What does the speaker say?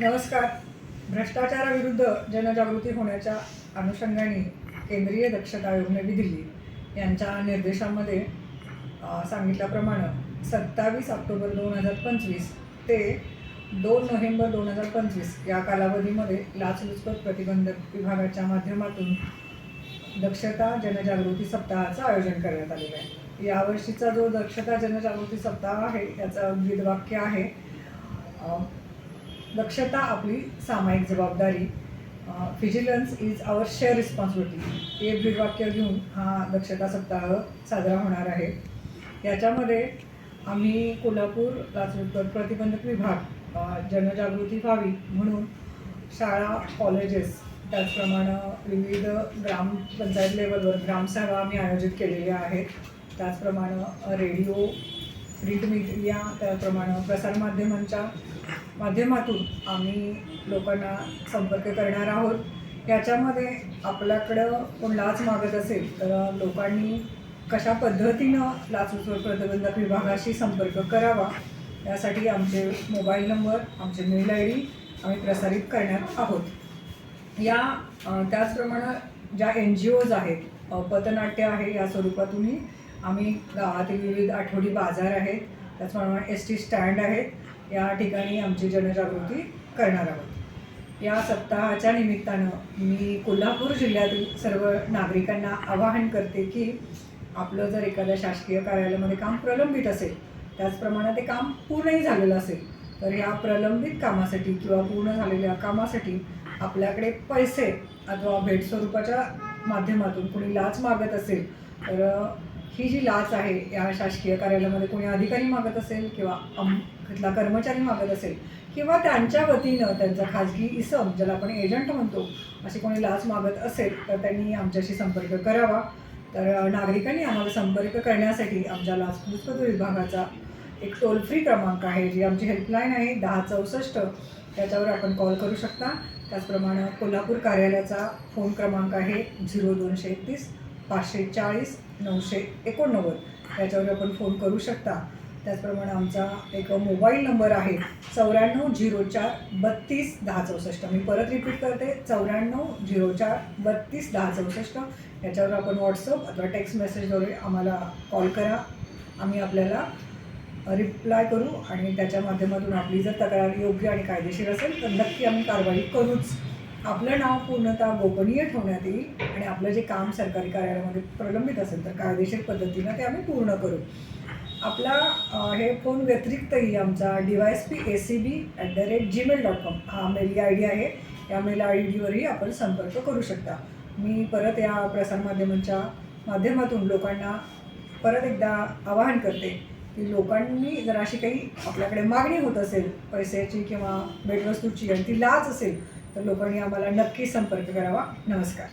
नमस्कार. भ्रष्टाचाराविरुद्ध जनजागृती होण्याच्या अनुषंगाने केंद्रीय दक्षता आयोग नवी दिल्ली यांच्या निर्देशामध्ये सांगितल्याप्रमाणे सत्तावीस ऑक्टोबर दोन हजार पंचवीस ते दोन नोव्हेंबर दोन हजार पंचवीस या कालावधीमध्ये लाचलुचपत प्रतिबंधक विभागाच्या माध्यमातून दक्षता जनजागृती सप्ताहाचं आयोजन करण्यात आलेलं आहे. यावर्षीचा जो दक्षता जनजागृती सप्ताह आहे याचं ब्रीदवाक्य आहे दक्षता आपली सामायिक जबाबदारी vigilance is our share responsibility हे ब्रीदवाक्य घेऊन हा दक्षता सप्ताह साजरा होणार आहे. याच्यामध्ये आम्ही कोल्हापूर लाचलुचपत प्रतिबंधक विभाग जनजागृती व्हावी म्हणून शाळा कॉलेजेस त्याचप्रमाणे विविध ग्रामपंचायत लेवलवर ग्रामसभा आम्ही आयोजित केलेल्या आहेत. त्याचप्रमाणे रेडिओ प्रिंट मीडिया त्याचप्रमाणे प्रसारमाध्यमांच्या माध्यमातून आम्ही लोकांना संपर्क करणार आहोत. याच्यामध्ये आपल्याकडं कोण लाच मागत असेल तर लोकांनी कशा पद्धतीनं लाचलुचपत प्रतिबंधक विभागाशी संपर्क करावा यासाठी आमचे मोबाईल नंबर आमचे मेल आय डी आम्ही प्रसारित करण्यात आहोत. या त्याचप्रमाणे ज्या एन जी ओज आहेत पथनाट्य आहे या स्वरूपातूनही आम्ही गावातील विविध आठवडी बाजार आहेत त्याचप्रमाणे एस टी स्टँड आहेत या ठिकाणी आमची जनजागृती करणार आहोत. या सप्ताहाच्या निमित्तानं मी कोल्हापूर जिल्ह्यातील सर्व नागरिकांना आवाहन करते की आपलं जर एखाद्या शासकीय कार्यालयामध्ये काम प्रलंबित असेल त्याचप्रमाणे ते काम पूर्णही झालेलं असेल तर या प्रलंबित कामासाठी किंवा पूर्ण झालेल्या कामासाठी आपल्याकडे पैसे अथवा भेट स्वरूपाच्या माध्यमातून कोणी लाच मागत असेल तर ही जी लाच आहे या शासकीय कार्यालयामध्ये कोणी अधिकारी मागत असेल किंवा अम तिथला कर्मचारी मागत असेल किंवा त्यांच्या वतीनं त्यांचा खाजगी इसम ज्याला आपण एजंट म्हणतो अशी कोणी लाच मागत असेल तर त्यांनी आमच्याशी संपर्क करावा. तर नागरिकांनी आम्हाला संपर्क करण्यासाठी आमच्या लाचलुचपत विभागाचा एक टोल फ्री क्रमांक आहे जी आमची हेल्पलाईन आहे दहा चौसष्ट. त्याच्यावर आपण कॉल करू शकता. त्याचप्रमाणे कोल्हापूर कार्यालयाचा फोन क्रमांक आहे झिरो दोनशे एकतीस पाचशे चाळीस नऊशे एकोणनव्वद. त्याच्यावर आपण फोन करू शकता. त्याचप्रमाणे आमचा एक मोबाईल नंबर आहे चौऱ्याण्णव झिरो चार बत्तीस दहा चौसष्ट. मी परत रिपीट करते चौऱ्याण्णव झिरो चार बत्तीस दहा चौसष्ट. याच्यावर आपण व्हॉट्सअप अथवा टेक्स्ट मेसेजद्वारे आम्हाला कॉल करा. आम्ही आपल्याला रिप्लाय करू आणि त्याच्या माध्यमातून आपली जर तक्रार योग्य आणि कायदेशीर असेल तर नक्की आम्ही कारवाई करूच. आपलं नाव पूर्णतः गोपनीय ठेवण्यात येईल आणि आपलं जे काम सरकारी कार्यालयामध्ये प्रलंबित असेल तर कायदेशीर पद्धतीनं ते आम्ही पूर्ण करू. आपला हे फोन व्यतिरिक्तही आमचा D Y S P A C B at the rate Gmail dot com हा मेल आय डी आहे. या मेल आय डीवरही आपण संपर्क करू शकता. मी परत या प्रसारमाध्यमांच्या माध्यमातून लोकांना परत एकदा आवाहन करते की लोकांनी जर अशी काही आपल्याकडे मागणी होत असेल पैशाची किंवा भेटवस्तूची आणि ती लाच असेल तर लोकांनी आम्हाला नक्की संपर्क करावा. नमस्कार.